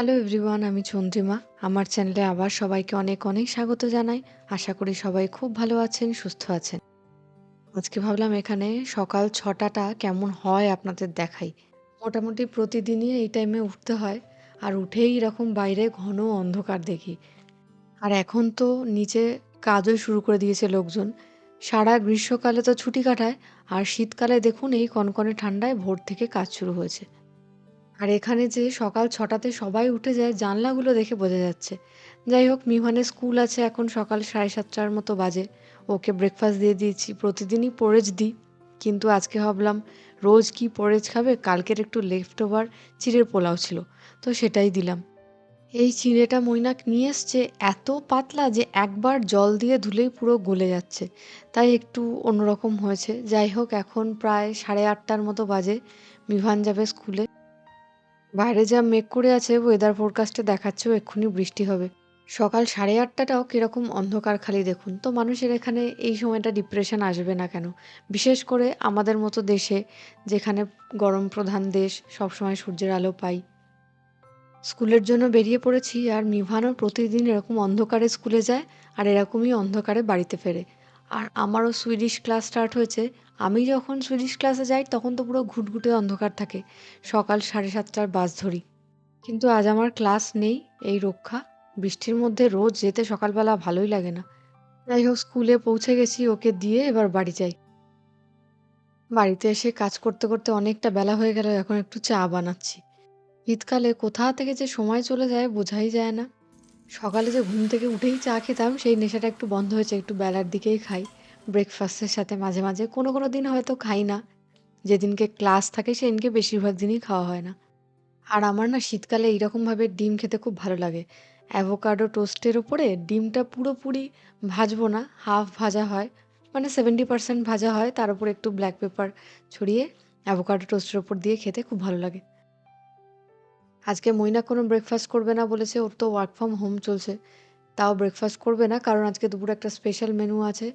Hello everyone আমি চন্দ্রিমা। আমার চ্যানেলে আবার সবাইকে অনেক অনেক স্বাগত জানাই। আশা করি সবাই খুব ভালো আছেন, সুস্থ আছেন। আজকে ভাবলাম এখানে সকাল ছটাটা কেমন হয় আপনাদের দেখাই। মোটামুটি প্রতিদিনই এই টাইমে উঠতে হয়, আর উঠেই এরকম বাইরে ঘন অন্ধকার দেখি। আর এখন তো নিচে কাজও শুরু করে দিয়েছে লোকজন। সারা গ্রীষ্মকালে তো ছুটি কাটায়, আর শীতকালে দেখুন এই কনকনে ঠান্ডায় ভোর থেকে কাজ শুরু হয়েছে। আর এখানে যে সকাল ছটাতে সবাই উঠে যায়, জানলাগুলো দেখে বোঝা যাচ্ছে। যাই হোক, মিহানের স্কুল আছে এখন সকাল সাড়ে সাতটার মতো বাজে। ওকে ব্রেকফাস্ট দিয়ে দিয়েছি, প্রতিদিনই পরেজ দিই। কিন্তু আজকে ভাবলাম, রোজ কি পরেজ খাবে? কালকের একটু লেফট ওভার চিড়ের পোলাও ছিল, তো সেটাই দিলাম। এই চিড়েটা মৈনাক নিয়ে এসছে এত পাতলা যে একবার জল দিয়ে ধুলেই পুরো গলে যাচ্ছে। তাই একটু অন্যরকম হয়েছে। যাই হোক, এখন প্রায় সাড়ে আটটার মতো বাজে। মিভান যাবে স্কুলে। বাইরে যা মেঘ করে আছে ওয়েদার ফোরকাস্টে দেখাচ্ছেও এক্ষুনি বৃষ্টি হবে। সকাল সাড়ে আটটাটাও কীরকম অন্ধকার খালি দেখুন। তো মানুষের এখানে এই সময়টা ডিপ্রেশন আসবে না কেন? বিশেষ করে আমাদের মতো দেশে, যেখানে গরম প্রধান দেশ, সবসময় সূর্যের আলো পাই। স্কুলের জন্য বেরিয়ে পড়েছি আর মিভানও প্রতিদিন এরকম অন্ধকারে স্কুলে যায় আর এরকমই অন্ধকারে বাড়িতে ফেরে। আর আমারও সুইডিশ ক্লাস স্টার্ট হয়েছে আমি যখন সুইডিশ ক্লাসে যাই, তখন তো পুরো ঘুটঘুটে অন্ধকার থাকে। সকাল সাড়ে সাতটার বাস ধরি। কিন্তু আজ আমার ক্লাস নেই এই রক্ষা। বৃষ্টির মধ্যে রোজ যেতে সকালবেলা ভালোই লাগে না। যাই হোক, স্কুলে পৌঁছে গেছি, ওকে দিয়ে এবার বাড়ি যাই। বাড়িতে এসে কাজ করতে করতে অনেকটা বেলা হয়ে গেল, এখন একটু চা বানাচ্ছি। শীতকালে কোথা থেকে যে সময় চলে যায় বোঝাই যায় না। সকালে যে ঘুম থেকে উঠেই চা খেতাম, সেই নেশাটা একটু বন্ধ হয়েছে, একটু বেলার দিকেই খাই। ব্রেকফাস্টের সাথে মাঝে মাঝে কোনো কোনো দিন হয়তো খাই না। যেদিনকে ক্লাস থাকে সেদিনকে বেশিরভাগ দিনই খাওয়া হয় না। আর আমার না শীতকালে এইরকমভাবে ডিম খেতে খুব ভালো লাগে। অ্যাভোকাডো টোস্টের ওপরে ডিমটা পুরোপুরি ভাজবো না হাফ ভাজা হয়। মানে সেভেন্টি পার্সেন্ট ভাজা হয়, তার উপর একটু ব্ল্যাক পেপার ছড়িয়ে অ্যাভোকাডো টোস্টের ওপর দিয়ে খেতে খুব ভালো লাগে। আজকে মইনা কোনো ব্রেকফাস্ট করবে না বলেছে, ওর তো ওয়ার্ক ফ্রম হোম চলছে। তাও ব্রেকফাস্ট করবে না, কারণ আজকে দুপুরে একটা স্পেশাল মেনু আছে।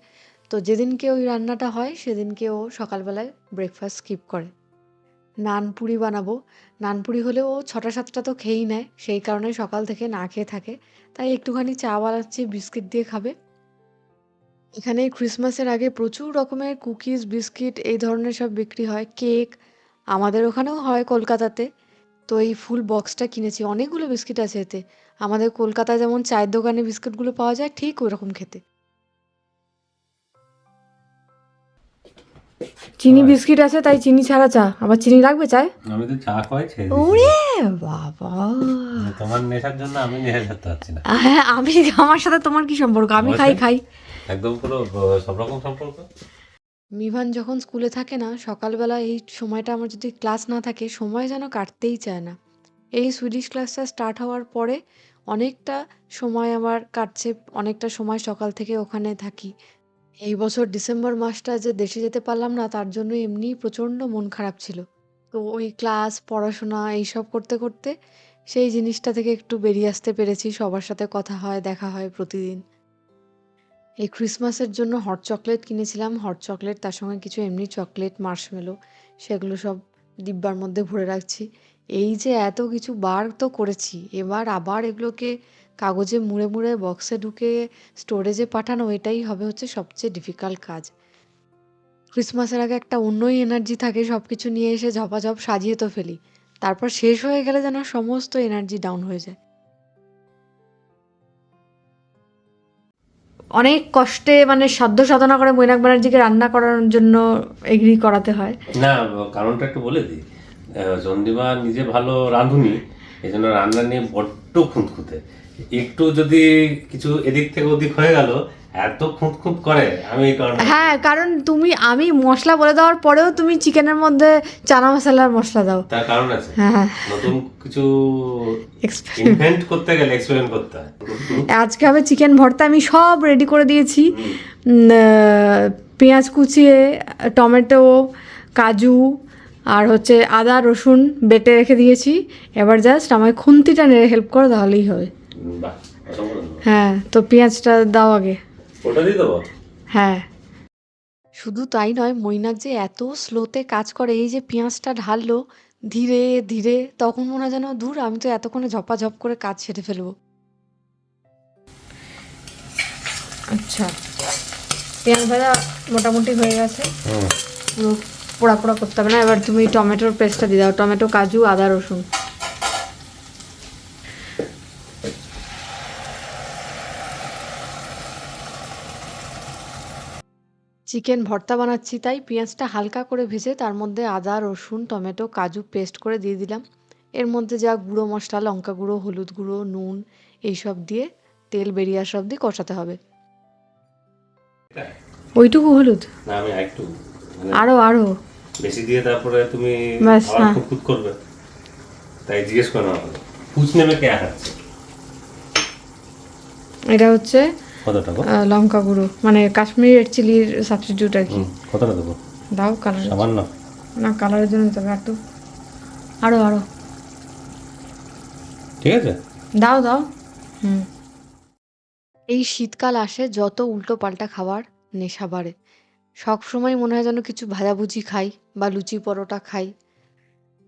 তো যেদিনকে ওই রান্নাটা হয়, সেদিনকে ও সকালবেলায় ব্রেকফাস্ট স্কিপ করে। নানপুরি বানাবো। নানপুরি হলে ও ছটা সাতটা তো খেয়েই নেয়, সেই কারণে সকাল থেকে না খেয়ে থাকে। তাই একটুখানি চা বানাচ্ছি, বিস্কিট দিয়ে খাবে। এখানে ক্রিসমাসের আগে প্রচুর রকমের কুকিজ বিস্কিট, এই ধরনের সব বিক্রি হয়। কেক আমাদের ওখানেও হয় কলকাতাতে। তো এই ফুল বক্সটা কিনেছি। অনেকগুলো বিস্কিট আছে এতে। আমাদের কলকাতায় যেমন চায়ের দোকানে বিস্কিটগুলো পাওয়া যায়, ঠিক ওরকম খেতে। চিনি বিস্কিট আছে তাই চিনি ছাড়া চা। আবার চিনি লাগবে চায়? আমি তো চা খাওয়াই ছেড়ে ওরে বাবা। মানে তোমার নেশার জন্য আমি নেশা করতে পারছি না। হ্যাঁ আমি আমার সাথে তোমার কি সম্পর্ক? আমি খাই খাই। একদম পুরো সব রকম সম্পর্ক। মিভান যখন স্কুলে থাকে না সকালবেলা এই সময়টা আমার যদি ক্লাস না থাকে সময় যেন কাটতেই চায় না। এই সুইডিশ ক্লাসটা স্টার্ট হওয়ার পরে অনেকটা সময় আমার কাটছে অনেকটা সময় সকাল থেকে ওখানে থাকি। এই বছর ডিসেম্বর মাসটা যে দেশে যেতে পারলাম না, তার জন্য এমনি প্রচণ্ড মন খারাপ ছিল। তো ওই ক্লাস, পড়াশোনা, এইসব করতে করতে সেই জিনিসটা থেকে একটু বেরিয়ে আসতে পেরেছি। সবার সাথে কথা হয়, দেখা হয় প্রতিদিন। এই ক্রিসমাসের জন্য হট চকলেট কিনেছিলাম। হট চকলেট, তার সঙ্গে কিছু এমনি চকলেট, মার্শমেলো, সেগুলো সব ডিব্বার মধ্যে ভরে রাখছি। এই যে এত কিছু বার তো করেছি, এবার আবার এগুলোকে কাগজে মুড়ে মুড়ে বক্সে ঢুকে স্টোরেজে পাঠানো এটাই হবে হচ্ছে সবচেয়ে ডিফিকাল্ট কাজ। ক্রিসমাসের আগে একটা অন্যই এনার্জি থাকে সব কিছু নিয়ে এসে ঝপাঝপ সাজিয়ে তো ফেলি। তারপর শেষ হয়ে গেলে যেন সমস্ত এনার্জি ডাউন হয়ে যায়। অনেক কষ্টে মানে সাধ্য সাধনা করে মৈনাক ব্যানার্জিকে রান্না করার জন্য এগ্রি করাতে হয়। না কারণটা একটু বলে দিই। আহ, চন্দ্রিমা নিজে ভালো রাঁধুনি এই জন্য রান্না নিয়ে বড্ড খুঁতখুঁতে। একটু যদি কিছু এদিক থেকে ওদিক হয়ে গেল এত খুঁতখুঁত করে আমি হ্যাঁ কারণ তুমি আমি মশলা বলে দেওয়ার পরেও তুমি চিকেনের মধ্যে চানা মশলার মশলা দাও। তার কারণ আছে। হ্যাঁ নতুন কিছু ইনভেন্ট করতে গেলে এক্সপেরিমেন্ট করতে হয়। আজকে হবে চিকেন ভর্তা আমি সব রেডি করে দিয়েছি। পেঁয়াজ কুচিয়ে টমেটো কাজু আর হচ্ছে আদা রসুন বেটে রেখে দিয়েছি। এবার জাস্ট আমায় খুন্তিটা নেড়ে হেল্প করো তাহলেই হবে। হ্যাঁ তো পেঁয়াজটা দাও আগে। ওটা দিয়ে দেবো? হ্যাঁ। শুধু তাই নয় মৈনাক যে এত স্লোতে কাজ করে এই যে পেঁয়াজটা ঢাললো ধীরে ধীরে তখন মনে হয় যেন দূর আমি তো এতক্ষণে ঝপাঝপ করে কাজ সেরে ফেলব। আচ্ছা। পেঁয়াজ ভাজা মোটামুটি হয়ে গেছে। পুরো পোড়া পোড়া করতে হবে না এবার তুমি টমেটোর পেস্টটা দিয়ে দাও টমেটো কাজু আদা রসুন। চিকেন ভর্তা বানাচ্ছি তাই পেঁয়াজটা হালকা করে ভেজে তার মধ্যে আদা রসুন টমেটো কাজু পেস্ট করে দিয়ে দিলাম। এর মধ্যে যা গুঁড়ো মশলা লঙ্কা গুঁড়ো হলুদ গুঁড়ো নুন এইসব দিয়ে তেল বেরিয়ে আসা অবধি কষাতে হবে। ওইটুকু হলুদ? না আমি একটু মানে আরও আরও। বেশি দিয়ে তারপরে তুমি হ্যাঁ। করবে। তাই জিজ্ঞেস করে কুচ কে এটা হচ্ছে আহ, লঙ্কা গুঁড়ো মানে কাশ্মীরি রেড চিলির সাবস্টিটিউট আর কি। কতটা দেবো? দাও কালার সামান্য? না কালারের জন্য তবে একটু আরও আরও। ঠিক আছে? দাও দাও। হুম। এই শীতকাল আসে যত উল্টো পাল্টা খাবার নেশা বাড়ে। সব সময় মনে হয় যেন কিছু ভাজাভুজি খাই বা লুচি পরোটা খাই।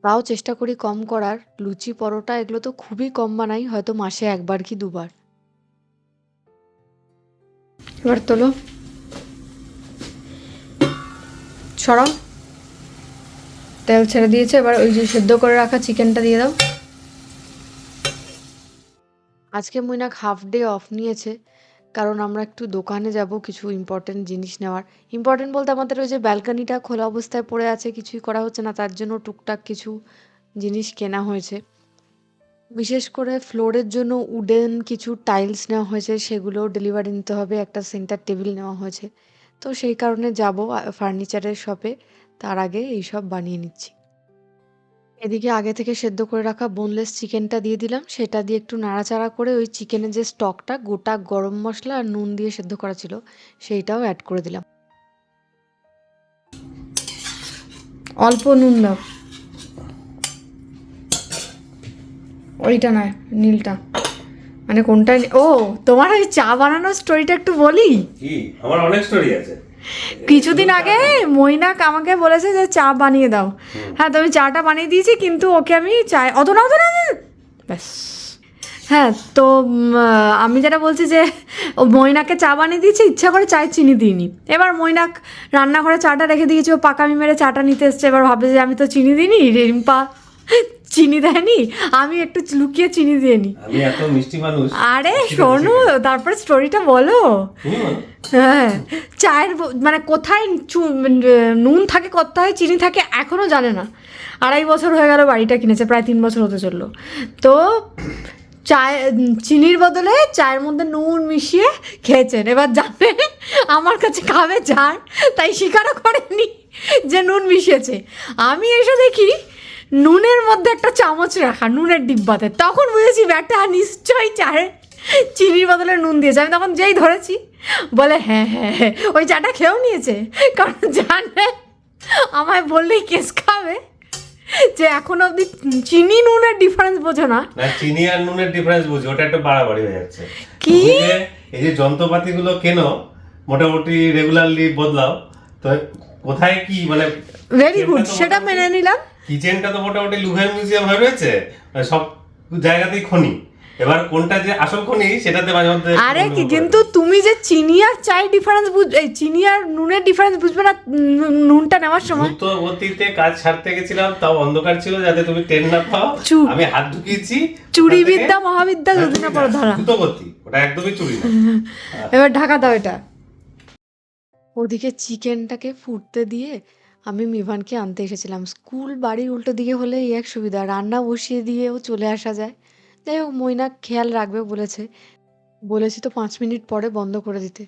তাও চেষ্টা করি কম করার। লুচি পরোটা এগুলো তো খুবই কম বানাই হয়তো মাসে একবার কি দুবার। এবার তোলো। সরাও তেল ছেড়ে দিয়েছে, এবার ওই যে সেদ্ধ করে রাখা চিকেনটা দিয়ে দাও। আজকে মৈনাক হাফ ডে অফ নিয়েছে, কারণ আমরা একটু দোকানে যাব কিছু ইম্পর্টেন্ট জিনিস নেওয়ার। ইম্পর্টেন্ট বলতে আমাদের ওই যে ব্যালকনিটা খোলা অবস্থায় পড়ে আছে, কিছুই করা হচ্ছে না, তার জন্য টুকটাক কিছু জিনিস কেনা হয়েছে। বিশেষ করে ফ্লোরের জন্য উডেন কিছু টাইলস নেওয়া হয়েছে সেগুলো ডেলিভারি নিতে হবে, একটা সেন্টার টেবিল নেওয়া হয়েছে। তো সেই কারণে যাব ফার্নিচারের শপে, তার আগে এইসব বানিয়ে নিচ্ছি। এদিকে আগে থেকে সেদ্ধ করে রাখা বোনলেস চিকেনটা দিয়ে দিলাম, সেটা দিয়ে একটু নাড়াচাড়া করে ওই চিকেনের যে স্টকটা, গোটা গরম মশলা আর নুন দিয়ে সেদ্ধ করা ছিল, সেইটাও অ্যাড করে দিলাম। অল্প নুন দাও। ওইটা নয় নীলটা। মানে কোনটা ও তোমার ওই চা বানানোর স্টোরিটা একটু বলি? আমার অনেক স্টোরি আছে। কিছুদিন আগে মৈনাক আমাকে বলেছে যে চা বানিয়ে দাও। হ্যাঁ তো আমি চাটা বানিয়ে দিয়েছি কিন্তু ওকে আমি চায় অত না অত না। ব্যাস। হ্যাঁ তো আমি যেটা বলছি যে ও মৈনাকে চা বানিয়ে দিয়েছি ইচ্ছা করে চায় চিনি দিইনি। এবার মৈনাক রান্নাঘরে চাটা রেখে দিয়েছি ও পাকামি মেরে চাটা নিতে এসছে এবার ভাবে যে আমি তো চিনি দিইনি রিম্পা। চিনি দেয়নি? আমি একটু লুকিয়ে চিনি দিয়ে নিই আমি এত মিষ্টি মানুষ। আরে শোনো। তারপরে স্টোরিটা বলো। হ্যাঁ চায়ের মানে কোথায় চু- নুন থাকে কোথায় চিনি থাকে এখনও জানে না। আড়াই বছর হয়ে গেল বাড়িটা কিনেছে প্রায় তিন বছর হতে চলল। তো চায় চিনির বদলে চায়ের মধ্যে নুন মিশিয়ে খেয়েছেন। এবার জানে আমার কাছে খাবে চার তাই স্বীকারও করেনি যে নুন মিশিয়েছে। আমি এসে দেখি নুনের মধ্যে একটা চামচ রাখা নুনের ডিব্বাতে। তখন বুঝেছি ব্যাটা নিশ্চয়ই চায়ে চিনির বদলে নুন দিয়েছে। আমি তখন যেই ধরেছি বলে হ্যাঁ হ্যাঁ হ্যাঁ। ওই চাটা খেয়েও নিয়েছে। কারণ জানে আমায় বললেই কেস খাবে যে এখন অবধি চিনি নুনের ডিফারেন্স বোঝো না। না চিনি আর নুনের ডিফারেন্স বুঝি ওটা একটু বাড়াবাড়ি হয়ে যাচ্ছে। কি? এই যে যন্ত্রপাতিগুলো কেনো মোটামুটি রেগুলারলি বদলাও তো কোথায় কি মানে ভেরি গুড সেটা মেনে নিলাম। কিচেনটা তো মোটামুটি লুভের মিউজিয়াম হয়ে রয়েছে সব জায়গাতেই খনি। এবার কোনটা যে আসল খনি সেটাতে মাঝে মধ্যে আরে কি কিন্তু তুমি যে চিনি আর চায়ের ডিফারেন্স বুঝ এই চিনি আর নুনের ডিফারেন্স বুঝবে না নুনটা নেওয়ার সময়। তো গতিতে কাজ ছাড়তে গেছিলাম তাও অন্ধকার ছিল যাতে তুমি ট্রেন না পাও। আমি হাত ঢুকিয়েছি চুরি বিদ্যা মহাবিদ্যা না, চুরি পর না, ধরা। দ্রুত গতি ওটা একদমই চুরি না। এবার ঢাকা দাও এটা। ওদিকে চিকেনটাকে ফুটতে দিয়ে আমি মিভানকে আনতে এসেছিলাম। স্কুল বাড়ির উল্টো দিকে হলে এই এক সুবিধা, রান্না বসিয়ে দিয়েও চলে আসা যায়। যাই হোক মৈনাক খেয়াল রাখবে বলেছে। বলেছি তো পাঁচ মিনিট পরে বন্ধ করে দিতে।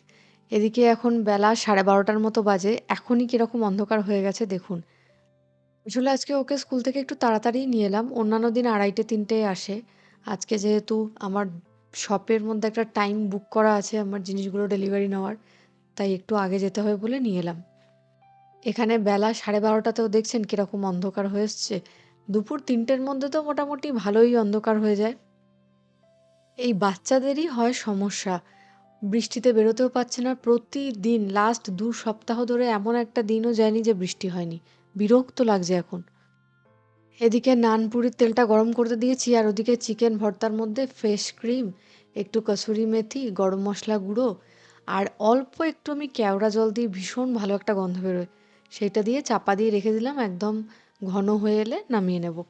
এদিকে এখন বেলা সাড়ে বারোটার মতো বাজে। এখনই কীরকম অন্ধকার হয়ে গেছে দেখুন। আসলে আজকে ওকে স্কুল থেকে একটু তাড়াতাড়ি নিয়ে এলাম। অন্যান্য দিন আড়াইটে তিনটেয় আসে। আজকে যেহেতু আমার শপের মধ্যে একটা টাইম বুক করা আছে আমার জিনিসগুলো ডেলিভারি নেওয়ার, তাই একটু আগে যেতে হবে বলে নিয়ে এলাম। এখানে বেলা সাড়ে বারোটাতেও দেখছেন কীরকম অন্ধকার হয়ে এসছে। দুপুর তিনটের মধ্যে তো মোটামুটি ভালোই অন্ধকার হয়ে যায়। এই বাচ্চাদেরই হয় সমস্যা। বৃষ্টিতে বেরোতেও পারছে না। প্রতিদিন লাস্ট দু সপ্তাহ ধরে এমন একটা দিনও যায়নি যে বৃষ্টি হয়নি। বিরক্ত লাগছে এখন। এদিকে নানপুরির তেলটা গরম করতে দিয়েছি আর ওদিকে চিকেন ভর্তার মধ্যে ফ্রেশ ক্রিম একটু কসুরি মেথি, গরম মশলা গুঁড়ো আর অল্প একটু আমি কেওড়া জল দিয়ে ভীষণ ভালো একটা গন্ধ বেরোয়। সেইটা দিয়ে চাপা দিয়ে রেখে দিলাম, একদম ঘন হয়ে এলে নামিয়ে নেব।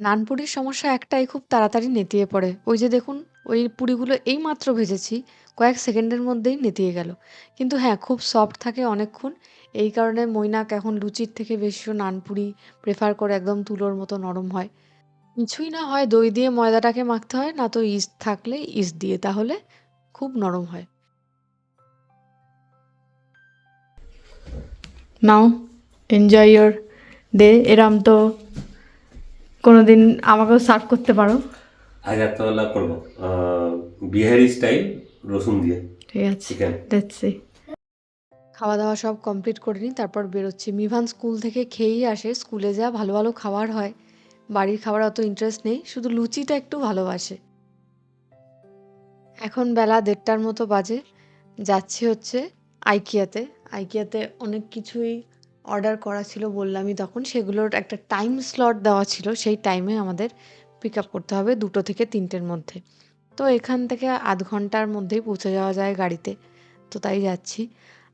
নানপুরির সমস্যা একটাই, খুব তাড়াতাড়ি নেতিয়ে পড়ে। ওই যে দেখুন, ওই পুরিগুলো এই মাত্র ভেজেছি, কয়েক সেকেন্ডের মধ্যেই নেতিয়ে গেল। কিন্তু হ্যাঁ খুব সফট থাকে অনেকক্ষণ। এই কারণে মৈনাক এখন লুচির থেকে বেশি নানপুরি প্রেফার করে একদম তুলোর মতো নরম হয়। কিছুই না হয়, দই দিয়ে ময়দাটাকে মাখতে হয়, না তো ইস্ট থাকলে ইস্ট দিয়ে, তাহলে খুব নরম হয়। নাও এনজয় ইয়োর ডে এরম তো কোনোদিন আমাকেও সার্ভ করতে পারো। আজ রাত্রেবেলা করব। বিহারি স্টাইল রসুন দিয়ে। ঠিক আছে চিকেন লেটস সি খাওয়া দাওয়া সব কমপ্লিট করে নিই তারপর বেরোচ্ছি। মিভান স্কুল থেকে খেয়েই আসে। স্কুলে যা ভালো ভালো খাবার হয় বাড়ির খাবার অত ইন্টারেস্ট নেই শুধু লুচিটা একটু ভালোবাসে। এখন বেলা দেড়টার মতো বাজে যাচ্ছি হচ্ছে আইকিয়াতে। আইকিয়াতে অনেক কিছুই অর্ডার করা ছিল বললামই তখন। সেগুলোর একটা টাইম স্লট দেওয়া ছিল, সেই টাইমে আমাদের পিক আপ করতে হবে দুটো থেকে তিনটের মধ্যে। তো এখান থেকে আধ ঘণ্টার মধ্যেই পৌঁছে যাওয়া যায় গাড়িতে। তো তাই যাচ্ছি।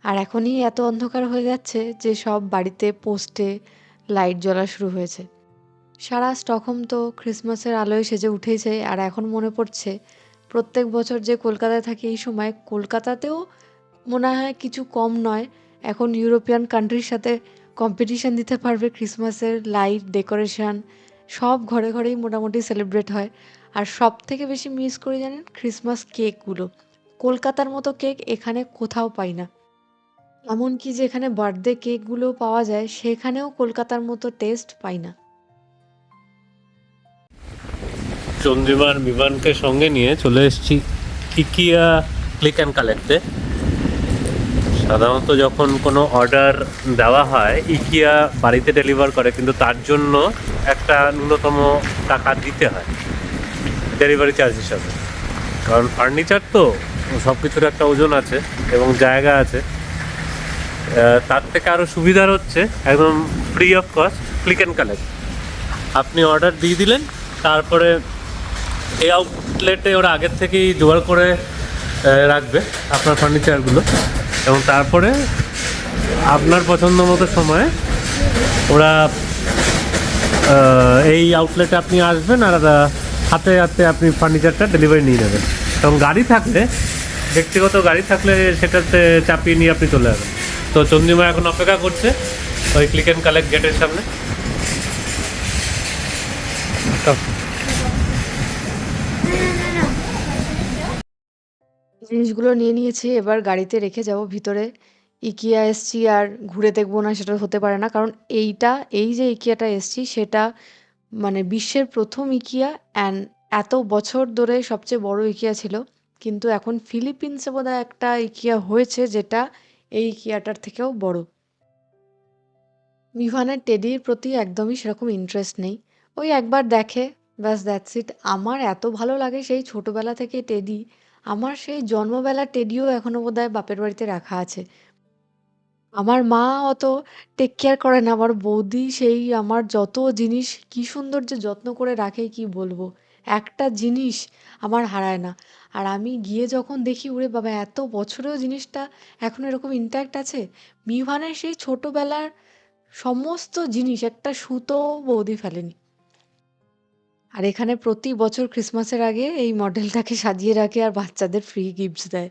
আর এখনই এত অন্ধকার হয়ে যাচ্ছে যে সব বাড়িতে পোস্টে লাইট জ্বলা শুরু হয়েছে। সারা স্টকহোম তো ক্রিসমাসের আলোয় সেজে উঠেছে। আর এখন মনে পড়ছে, প্রত্যেক বছর যে কলকাতায় থাকি এই সময়, কলকাতাতেও মনে হয় কিছু কম নয়। এখন ইউরোপিয়ান কান্ট্রির সাথে কম্পিটিশন দিতে পারবে ক্রিসমাসের লাইট ডেকোরেশন সব ঘরে ঘরেই মোটামুটি সেলিব্রেট হয়। আর সব থেকে বেশি মিস করি জানেন ক্রিসমাস কেকগুলো কলকাতার মতো কেক এখানে কোথাও পাই না। এমনকি যে এখানে বার্থডে কেকগুলো পাওয়া যায়, সেখানেও কলকাতার মতো টেস্ট পাই না। চন্দ্রিমার বিমানকে সঙ্গে নিয়ে চলে এসেছি ইকিয়া ক্লিক অ্যান্ড কালেক্টে সাধারণত যখন কোনো অর্ডার দেওয়া হয় ইকিয়া বাড়িতে ডেলিভার করে, কিন্তু তার জন্য একটা ন্যূনতম টাকা দিতে হয় ডেলিভারি চার্জ হিসাবে। কারণ ফার্নিচার তো সব কিছুর একটা ওজন আছে এবং জায়গা আছে। তার থেকে আরও সুবিধার হচ্ছে, একদম free of cost click and collect আপনি অর্ডার দিয়ে দিলেন, তারপরে এই আউটলেটে ওরা আগের থেকেই জোগাড় করে রাখবে আপনার ফার্নিচারগুলো এবং তারপরে আপনার পছন্দ মতো সময়ে ওরা এই আউটলেটে আপনি আসবেন আর হাতে হাতে আপনি ফার্নিচারটা ডেলিভারি নিয়ে নেবেন এবং গাড়ি থাকলে, ব্যক্তিগত গাড়ি থাকলে সেটাতে চাপিয়ে নিয়ে আপনি চলে যাবেন তো চন্দ্রিমা এখন অপেক্ষা করছে ওই ক্লিক অ্যান্ড কালেক্ট গেটের সামনে। জিনিসগুলো নিয়ে নিয়েছি, এবার গাড়িতে রেখে যাব ভিতরে। ইকিয়া এসছি আর ঘুরে দেখব না, সেটা হতে পারে না। কারণ এইটা, এই যে ইকিয়াটা এসছি, সেটা মানে বিশ্বের প্রথম ইকিয়া অ্যান্ড এত বছর ধরে সবচেয়ে বড় ইকিয়া ছিল। কিন্তু এখন ফিলিপিন্সে বোধহয় একটা ইকিয়া হয়েছে, যেটা এই ইকিয়াটার থেকেও বড়। মিভানের টেডির প্রতি একদমই সেরকম ইন্টারেস্ট নেই। ওই একবার দেখে, ব্যাস দ্যাটস ইট আমার এত ভালো লাগে সেই ছোটবেলা থেকে টেডি। আমার সেই জন্মবেলার টেডিও এখনও বোধহয় বাপের বাড়িতে রাখা আছে। আমার মা অত টেক কেয়ার করে না, আমার বৌদি সেই আমার যত জিনিস, কি সুন্দর যে যত্ন করে রাখে, কি বলব? একটা জিনিস আমার হারায় না। আর আমি গিয়ে যখন দেখি, ওরে বাবা, এত বছরেও জিনিসটা এখন এরকম ইন্ট্যাক্ট আছে? মিভানের সেই ছোটবেলার সমস্ত জিনিস, একটা সুতো বৌদি ফেলেনি। আর এখানে প্রতি বছর ক্রিসমাসের আগে এই মডেলটাকে সাজিয়ে রাখে আর বাচ্চাদের ফ্রি গিফট দেয়।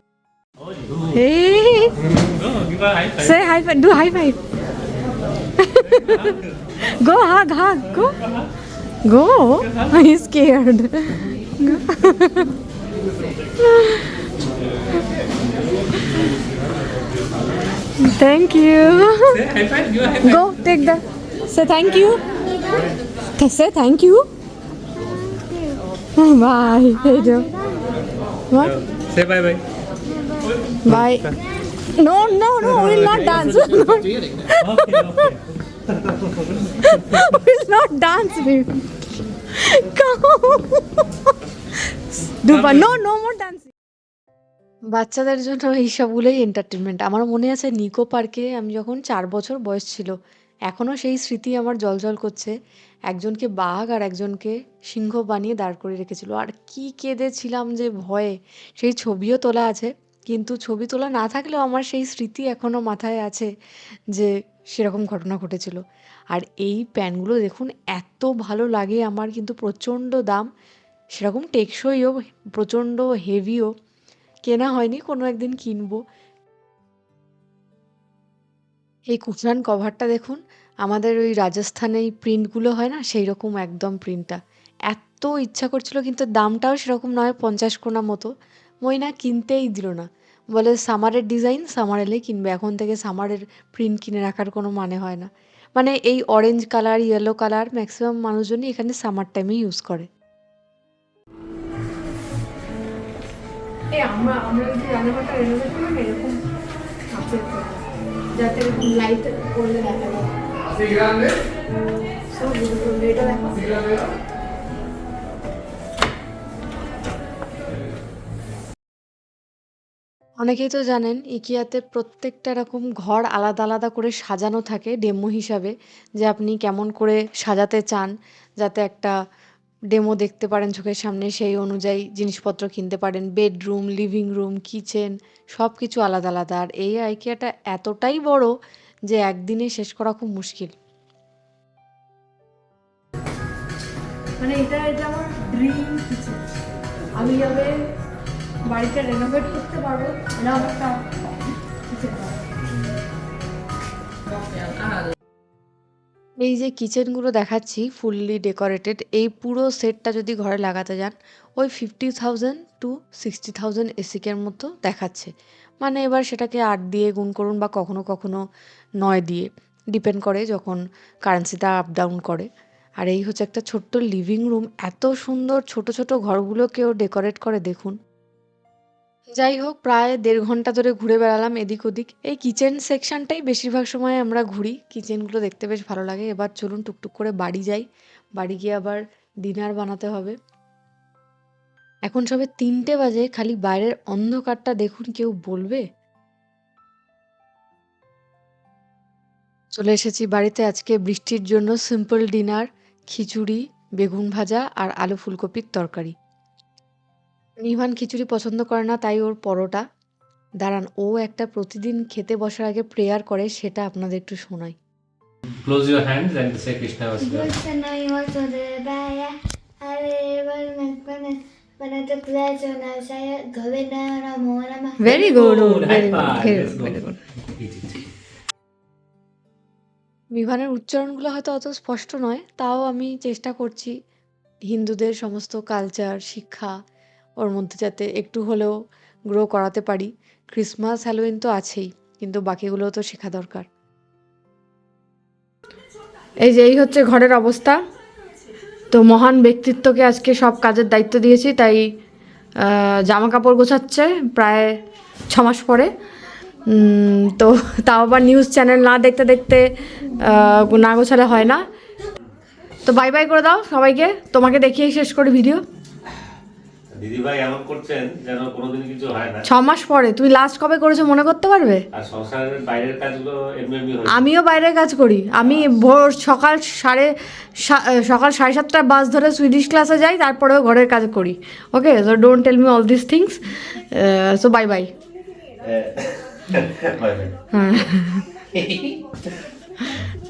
Thank you go take the say thank you say thank you Bye. Hey, Joe. What? Say bye bye Bye. No, no, no, we'll not dance. we'll not dance, babe. Come. Do but no, no more dancing. বাচ্চাদের জন্য এই সবগুলোই entertainment আমার মনে আছে নিকো পার্কে আমি যখন চার বছর বয়স ছিল এখনও সেই স্মৃতি আমার জলজল করছে। একজনকে বাঘ আর একজনকে সিংহ বানিয়ে দাঁড় করে রেখেছিল। আর কি কেঁদেছিলাম যে ভয়ে। সেই ছবিও তোলা আছে। কিন্তু ছবি তোলা না থাকলেও আমার সেই স্মৃতি এখনও মাথায় আছে যে সেরকম ঘটনা ঘটেছিল। আর এই প্যান্টগুলো দেখুন, এত ভালো লাগে আমার কিন্তু প্রচণ্ড দাম। সেরকম টেকসইও, প্রচণ্ড হেভিও। কেনা হয়নি, কোনো একদিন কিনবো। এই কুশন কভারটা দেখুন, আমাদের ওই রাজস্থানে এই প্রিন্টগুলো হয় না সেই রকম একদম প্রিন্টটা। এত ইচ্ছা করছিল, কিন্তু দামটাও সেরকম নয়, পঞ্চাশ কোনা মতো। মইনা কিনতেই দিল না। বলে, সামারের ডিজাইন সামার এলেই কিনবে। এখন থেকে সামারের প্রিন্ট কিনে রাখার কোনো মানে হয় না। মানে এই orange colour yellow colour maximum মানুষজনই এখানে সামার টাইমে ইউজ করে। আমরা আমরা যদি রান্নাঘরটা রেনোভেট করলাম, এরকম। যাতে এরকম লাইট করলে দেখা যায়। অনেকেই তো জানেন, ইকিয়াতে প্রত্যেকটা রকম ঘর আলাদা আলাদা করে সাজানো থাকে ডেমো হিসাবে, যে আপনি কেমন করে সাজাতে চান, যাতে একটা ডেমো দেখতে পারেন চোখের সামনে সেই অনুযায়ী জিনিসপত্র কিনতে পারেন। বেডরুম লিভিং রুম কিচেন সব কিছু আলাদা আলাদা। আর এই আইকিয়াটা এতটাই বড় যে একদিনে শেষ করা খুব মুশকিল। মানে এটা এটা আমার ড্রিম কিচেন আমি যাবে বাড়িটা রেনোভেট করতে পারব একটা kitchen পাবো। এই যে কিচেনগুলো দেখাচ্ছি ফুললি ডেকোরেটেড এই পুরো সেটটা যদি ঘরে লাগাতে যান, ওই fifty thousand two sixty thousand এসিকের মতো দেখাচ্ছে। মানে এবার সেটাকে আট দিয়ে গুণ করুন বা কখনো কখনো নয় দিয়ে ডিপেন্ড করে যখন কারেন্সিটা আপ ডাউন করে। আর এই হচ্ছে একটা ছোট্ট লিভিং রুম এত সুন্দর ছোট ছোট ঘরগুলোকেও ডেকোরেট করে, দেখুন। যাই হোক, প্রায় দেড় ঘণ্টা ধরে ঘুরে বেড়ালাম এদিক ওদিক। এই কিচেন সেকশনটাই বেশিরভাগ সময় আমরা ঘুরি। কিচেনগুলো দেখতে বেশ ভালো লাগে। এবার চলুন টুকটুক করে বাড়ি যাই। বাড়ি গিয়ে আবার ডিনার বানাতে হবে। এখন সবে তিনটে বাজে। খালি বাইরের অন্ধকারটা দেখুন কেউ বলবে? চলে এসেছি বাড়িতে আজকে বৃষ্টির জন্য। সিম্পল ডিনার খিচুড়ি, বেগুন ভাজা আর আলু ফুলকপির তরকারি। নিহান খিচুড়ি পছন্দ করে না তাই ওর পরোটা। দাঁড়ান ও একটা প্রতিদিন খেতে বসার আগে প্রেয়ার করে সেটা আপনাদের একটু শোনাই। Close your hands and say Krishna Vasudevaya. বিভানের উচ্চারণগুলো হয়তো অত স্পষ্ট নয় তাও আমি চেষ্টা করছি হিন্দুদের সমস্ত কালচার শিক্ষা ওর মধ্যে যাতে একটু হলেও গ্রো করাতে পারি। ক্রিসমাস হ্যালোইন তো আছেই, কিন্তু বাকিগুলোও তো শেখা দরকার। এই যে এই হচ্ছে ঘরের অবস্থা। তো মহান ব্যক্তিত্বকে আজকে সব কাজের দায়িত্ব দিয়েছি, তাই জামা কাপড় গোছাচ্ছে প্রায় ছ মাস পরে তো তাও আবার নিউজ চ্যানেল না দেখতে দেখতে না গোছালে হয় না। তো বাই বাই করে দাও সবাইকে। তোমাকে দেখিয়েই শেষ করি ভিডিও এমন করছেন যেন কোনোদিন কিছু হয় না। ছ মাস পরে। তুমি লাস্ট কবে করেছ মনে করতে পারবে? আর সংসারের বাইরের কাজগুলো এমনি এমনি হয়ে আমিও বাইরে কাজ করি। আমি ভোর সকাল সাড়ে সকাল সাড়ে সাতটার বাস ধরে সুইডিশ ক্লাসে যাই তারপরেও ঘরের কাজ করি। Okay so don't tell me all this things so bye bye bye bye